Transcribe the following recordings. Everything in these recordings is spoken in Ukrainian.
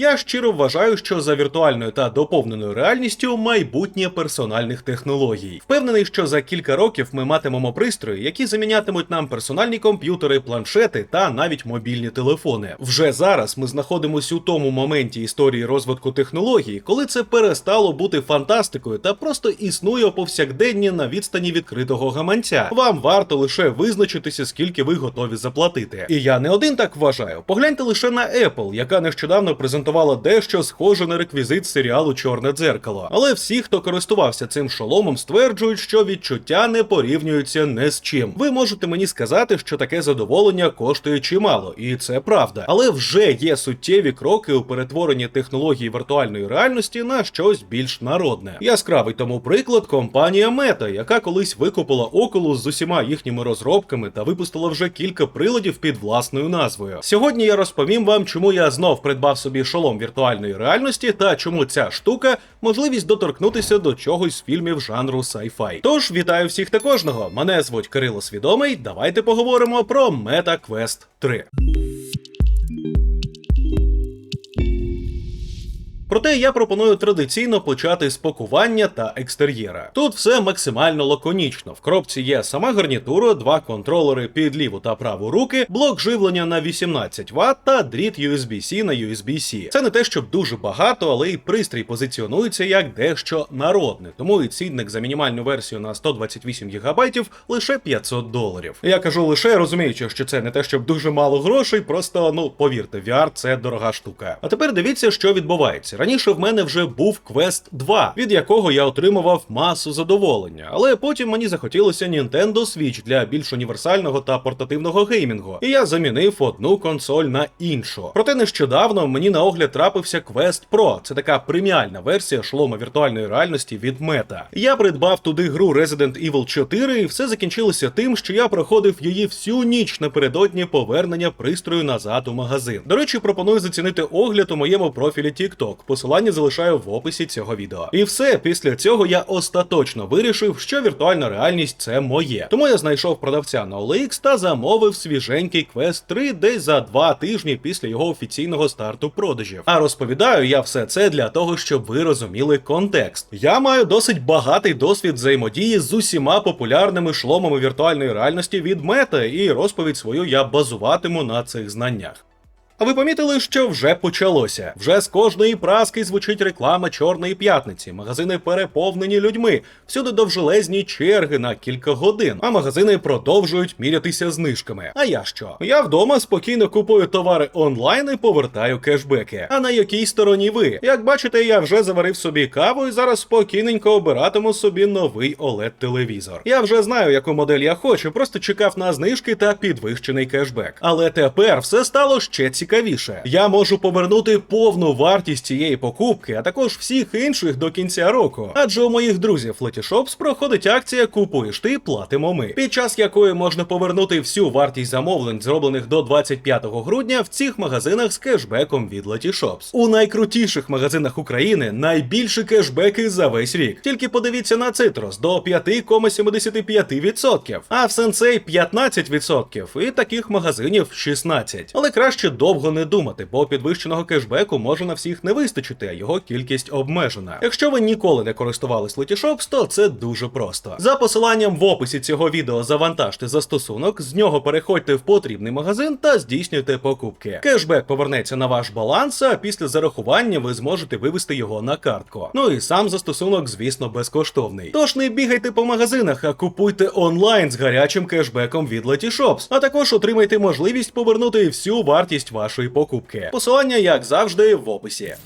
Я щиро вважаю, що за віртуальною та доповненою реальністю майбутнє персональних технологій. Впевнений, що за кілька років ми матимемо пристрої, які замінятимуть нам персональні комп'ютери, планшети та навіть мобільні телефони. Вже зараз ми знаходимося у тому моменті історії розвитку технологій, коли це перестало бути фантастикою та просто існує повсякденні на відстані відкритого гаманця. Вам варто лише визначитися, скільки ви готові заплатити. І я не один так вважаю. Погляньте лише на Apple, яка нещодавно презентувала дещо схоже на реквізит серіалу Чорне дзеркало. Але всі, хто користувався цим шоломом, стверджують, що відчуття не порівнюються не з чим. Ви можете мені сказати, що таке задоволення коштує чимало, і це правда. Але вже є суттєві кроки у перетворенні технології віртуальної реальності на щось більш народне. Яскравий тому приклад компанія Meta, яка колись викупила Oculus з усіма їхніми розробками та випустила вже кілька приладів під власною назвою. Сьогодні я розповім вам, чому я знов придбав собі шолом віртуальної реальності та чому ця штука можливість доторкнутися до чогось з фільмів жанру sci-fi. Тож вітаю всіх та кожного. Мене звуть Кирило Свідомий. Давайте поговоримо про Meta Quest 3. Проте я пропоную традиційно почати з пакування та екстер'єра. Тут все максимально лаконічно. В коробці є сама гарнітура, два контролери під ліву та праву руки, блок живлення на 18 Вт та дріт USB-C на USB-C. Це не те, щоб дуже багато, але й пристрій позиціонується як дещо народне, тому і цінник за мінімальну версію на 128 ГБ лише 500 доларів. Я кажу лише розуміючи, що це не те, щоб дуже мало грошей, просто ну повірте, VR це дорога штука. А тепер дивіться, що відбувається. Раніше в мене вже був Quest 2, від якого я отримував масу задоволення, але потім мені захотілося Nintendo Switch для більш універсального та портативного геймінгу, і я замінив одну консоль на іншу. Проте нещодавно мені на огляд трапився Quest Pro. Це така преміальна версія шлома віртуальної реальності від Meta. Я придбав туди гру Resident Evil 4, і все закінчилося тим, що я проходив її всю ніч напередодні повернення пристрою назад у магазин. До речі, пропоную зацінити огляд у моєму профілі TikTok. Посилання залишаю в описі цього відео. І все, після цього я остаточно вирішив, що віртуальна реальність це моє. Тому я знайшов продавця на OLX та замовив свіженький Quest 3 десь за два тижні після його офіційного старту продажів. А розповідаю я все це для того, щоб ви розуміли контекст. Я маю досить багатий досвід взаємодії з усіма популярними шломами віртуальної реальності від Meta, і розповідь свою я базуватиму на цих знаннях. А ви помітили, що вже почалося? Вже з кожної праски звучить реклама Чорної п'ятниці. Магазини переповнені людьми. Всюди довжелезні черги на кілька годин. А магазини продовжують мірятися знижками. А я що? Я вдома спокійно купую товари онлайн і повертаю кешбеки. А на якій стороні ви? Як бачите, я вже заварив собі каву і зараз спокійненько обиратиму собі новий oled телевізор. Я вже знаю, яку модель я хочу, просто чекав на знижки та підвищений кешбек. Але тепер все стало ще цікавіше. Я можу повернути повну вартість цієї покупки, а також всіх інших до кінця року. Адже у моїх друзів Letyshops проходить акція Купуєш ти, платимо ми, під час якої можна повернути всю вартість замовлень, зроблених до 25 грудня в цих магазинах з кешбеком від Letyshops. У найкрутіших магазинах України найбільші кешбеки за весь рік. Тільки подивіться на Citrus до 5,75%, а в Sensei 15% і таких магазинів 16. Але краще довго не думати, бо підвищеного кешбеку може на всіх не вистачити, а його кількість обмежена. Якщо ви ніколи не користувались Letyshops, то це дуже просто. За посиланням в описі цього відео завантажте застосунок, з нього переходьте в потрібний магазин та здійснюйте покупки. Кешбек повернеться на ваш баланс, а після зарахування ви зможете вивести його на картку. Ну і сам застосунок, звісно, безкоштовний. Тож не бігайте по магазинах, а купуйте онлайн з гарячим кешбеком від Letyshops, а також отримайте можливість повернути всю вартість вашої покупки. Посилання, як завжди, в описі.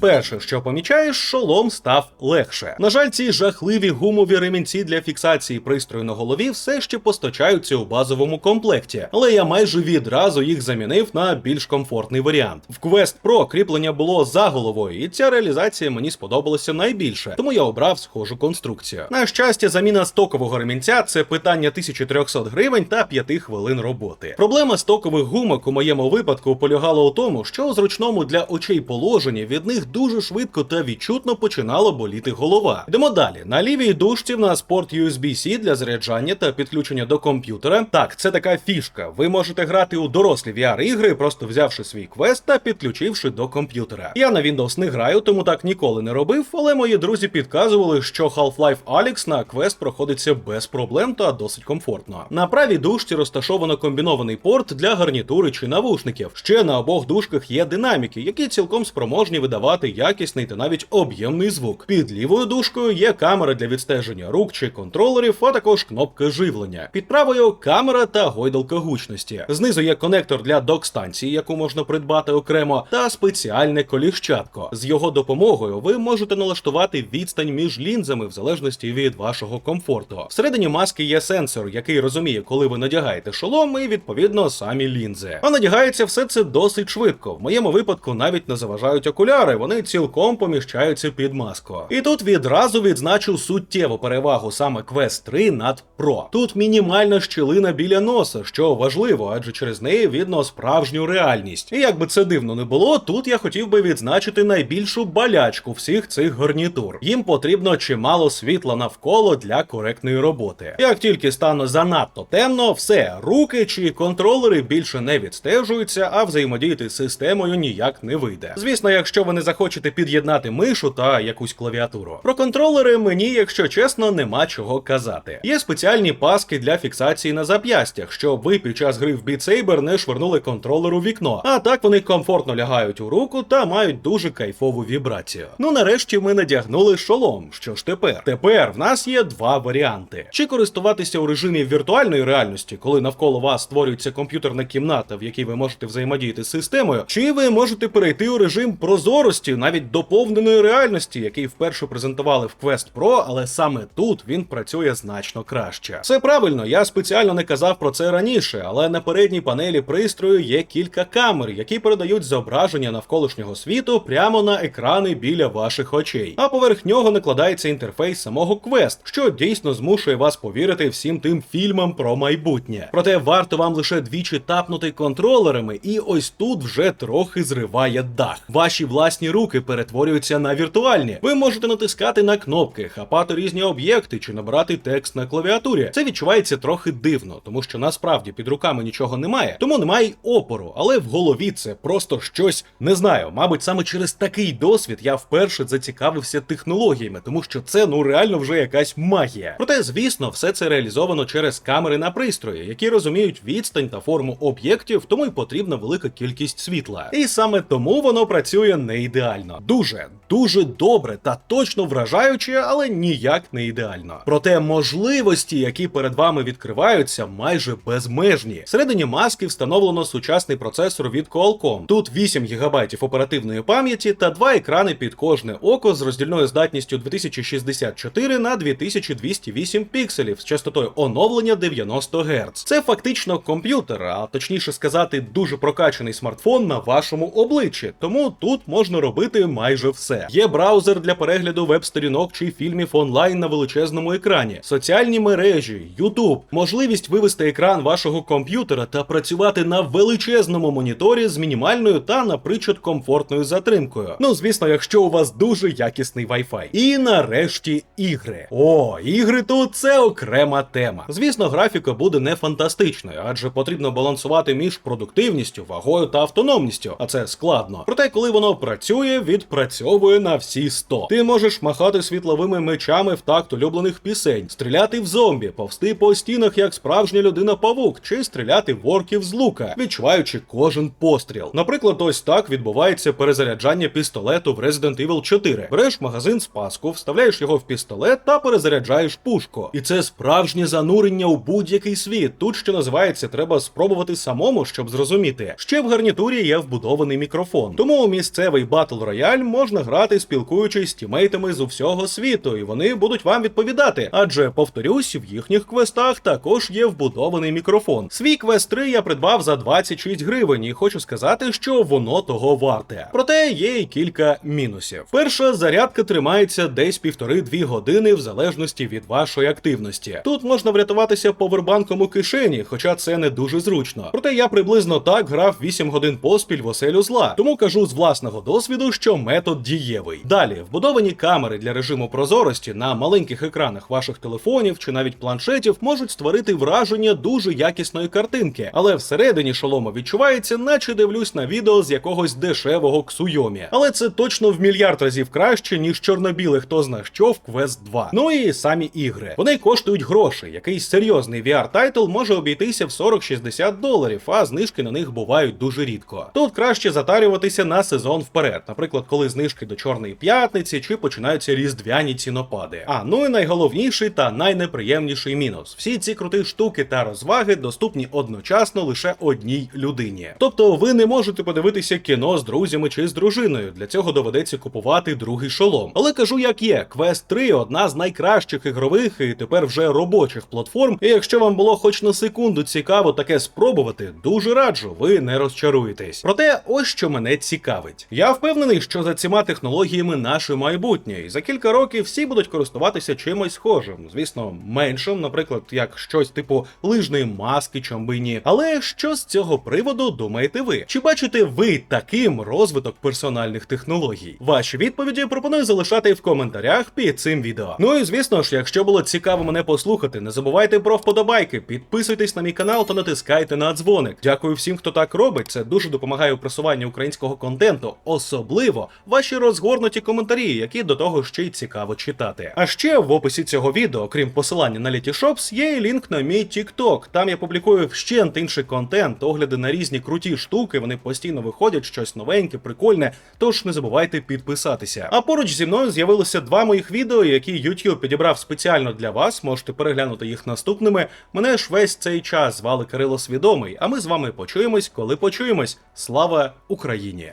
Перше, що помічаєш, шолом став легше. На жаль, ці жахливі гумові ремінці для фіксації пристрою на голові все ще постачаються у базовому комплекті, але я майже відразу їх замінив на більш комфортний варіант. В Quest Pro кріплення було за головою, і ця реалізація мені сподобалася найбільше, тому я обрав схожу конструкцію. На щастя, заміна стокового ремінця це питання 1300 гривень та 5 хвилин роботи. Проблема стокових гумок у моєму випадку полягала у тому, що у зручному для очей положенні від них дуже швидко та відчутно починала боліти голова. Йдемо далі. На лівій дужці в нас порт USB-C для заряджання та підключення до комп'ютера. Так, це така фішка. Ви можете грати у дорослі VR-ігри, просто взявши свій квест та підключивши до комп'ютера. Я на Windows не граю, тому так ніколи не робив, але мої друзі підказували, що Half-Life Alyx на квест проходиться без проблем та досить комфортно. На правій дужці розташовано комбінований порт для гарнітури чи навушників. Ще на обох дужках є динаміки, які цілком спроможні видавати якісний та навіть об'ємний звук. Під лівою дужкою є камера для відстеження рук чи контролерів, а також кнопка живлення. Під правою камера та гойдалка гучності. Знизу є конектор для док-станції, яку можна придбати окремо, та спеціальне коліщатко. З його допомогою ви можете налаштувати відстань між лінзами в залежності від вашого комфорту. Всередині маски є сенсор, який розуміє, коли ви надягаєте шолом, і відповідно самі лінзи. А надягається все це досить швидко. В моєму випадку навіть не заважають окуляри, вони цілком поміщаються під маску. І тут відразу відзначу суттєву перевагу саме Quest 3 над Pro. Тут мінімальна щілина біля носа, що важливо, адже через неї видно справжню реальність. І як би це дивно не було, тут я хотів би відзначити найбільшу балячку всіх цих гарнітур. Їм потрібно чимало світла навколо для коректної роботи. Як тільки стане занадто темно, все, руки чи контролери більше не відстежуються, а взаємодіяти з системою ніяк не вийде. Звісно, якщо ви не під'єднати мишу та якусь клавіатуру. Про контролери мені, якщо чесно, нема чого казати. Є спеціальні паски для фіксації на зап'ястях, щоб ви під час гри в Beat Saber не швирнули контролер у вікно. А так вони комфортно лягають у руку та мають дуже кайфову вібрацію. Ну нарешті ми надягнули шолом. Що ж тепер? Тепер в нас є два варіанти: чи користуватися у режимі віртуальної реальності, коли навколо вас створюється комп'ютерна кімната, в якій ви можете взаємодіяти з системою, чи ви можете перейти у режим прозорості, навіть доповненої реальності, який вперше презентували в Quest Pro, але саме тут він працює значно краще. Все правильно, я спеціально не казав про це раніше, але на передній панелі пристрою є кілька камер, які передають зображення навколишнього світу прямо на екрани біля ваших очей. А поверх нього накладається інтерфейс самого Quest, що дійсно змушує вас повірити всім тим фільмам про майбутнє. Проте варто вам лише двічі тапнути контролерами, і ось тут вже трохи зриває дах. Ваші власні руки перетворюються на віртуальні. Ви можете натискати на кнопки, хапати різні об'єкти чи набирати текст на клавіатурі. Це відчувається трохи дивно, тому що насправді під руками нічого немає, тому немає й опору. Але в голові це просто щось не знаю. Мабуть, саме через такий досвід я вперше зацікавився технологіями, тому що це ну реально вже якась магія. Проте, звісно, все це реалізовано через камери на пристрої, які розуміють відстань та форму об'єктів, тому й потрібна велика кількість світла. І саме тому воно працює не ідеально. Дуже, дуже добре та точно вражаюче, але ніяк не ідеально. Проте можливості, які перед вами відкриваються, майже безмежні. Всередині маски встановлено сучасний процесор від Qualcomm. Тут 8 ГБ оперативної пам'яті та два екрани під кожне око з роздільною здатністю 2064 на 2208 пікселів з частотою оновлення 90 Гц. Це фактично комп'ютер, а точніше сказати, дуже прокачаний смартфон на вашому обличчі. Тому тут можна робити майже все. Є браузер для перегляду веб-сторінок чи фільмів онлайн на величезному екрані, соціальні мережі, YouTube, можливість вивести екран вашого комп'ютера та працювати на величезному моніторі з мінімальною та, наприклад, комфортною затримкою. Ну, звісно, якщо у вас дуже якісний Wi-Fi. І нарешті ігри. О, ігри тут це окрема тема. Звісно, графіка буде не фантастичною, адже потрібно балансувати між продуктивністю, вагою та автономністю, а це складно. Проте, коли воно працює, відпрацьовує на всі 100. Ти можеш махати світловими мечами в такт улюблених пісень, стріляти в зомбі, повсти по стінах як справжня людина-павук, чи стріляти в орків з лука, відчуваючи кожен постріл. Наприклад, ось так відбувається перезаряджання пістолету в Resident Evil 4. Береш магазин з паску, вставляєш його в пістолет та перезаряджаєш пушку. І це справжнє занурення у будь-який світ. Тут що називається, треба спробувати самому, щоб зрозуміти. Ще в гарнітурі є вбудований мікрофон. Тому місцевий батл рояль можна грати, спілкуючись з тімейтами з усього світу, і вони будуть вам відповідати. Адже повторюсь, в їхніх квестах також є вбудований мікрофон. Свій квест 3 я придбав за 26 гривень, і хочу сказати, що воно того варте. Проте є і кілька мінусів. Перша зарядка тримається десь півтори-дві години в залежності від вашої активності. Тут можна врятуватися повербанком у кишені, хоча це не дуже зручно. Проте я приблизно так грав 8 годин поспіль в оселю зла. Тому кажу з власного досвіду. Досвіду, що метод дієвий. Далі вбудовані камери для режиму прозорості на маленьких екранах ваших телефонів чи навіть планшетів можуть створити враження дуже якісної картинки, але всередині шолома відчувається, наче дивлюсь на відео з якогось дешевого ксуйомі. Але це точно в мільярд разів краще, ніж чорно-біле хто зна що в Quest 2. Ну і самі ігри. Вони коштують грошей. Якийсь серйозний VR-тайтл може обійтися в 40-60 доларів, а знижки на них бувають дуже рідко. Тут краще затарюватися на сезон вперед, наприклад, коли знижки до Чорної п'ятниці чи починаються різдвяні цінопади. А ну і найголовніший та найнеприємніший мінус: всі ці круті штуки та розваги доступні одночасно лише одній людині. Тобто ви не можете подивитися кіно з друзями чи з дружиною. Для цього доведеться купувати другий шолом. Але кажу, як є, Quest 3 одна з найкращих ігрових і тепер вже робочих платформ. І якщо вам було хоч на секунду цікаво таке спробувати, дуже раджу, ви не розчаруєтесь. Проте, ось що мене цікавить. Я впевнений, що за цими технологіями наше майбутнє, і за кілька років всі будуть користуватися чимось схожим. Звісно, меншим, наприклад, як щось типу лижної маски, чомбині. Але що з цього приводу думаєте ви? Чи бачите ви таким розвиток персональних технологій? Ваші відповіді пропоную залишати в коментарях під цим відео. Ну і звісно ж, якщо було цікаво мене послухати, не забувайте про вподобайки, підписуйтесь на мій канал та натискайте на дзвоник. Дякую всім, хто так робить. Це дуже допомагає у просуванні українського контенту, особливо ваші розгорнуті коментарі, які до того ще й цікаво читати. А ще в описі цього відео, крім посилання на Letyshops, є і лінк на мій TikTok. Там я публікую вщент інший контент, огляди на різні круті штуки. Вони постійно виходять, щось новеньке, прикольне. Тож не забувайте підписатися. А поруч зі мною з'явилося два моїх відео, які YouTube підібрав спеціально для вас. Можете переглянути їх наступними. Мене ж весь цей час звали Кирило Свідомий. А ми з вами почуємось, коли почуємось. Слава Україні!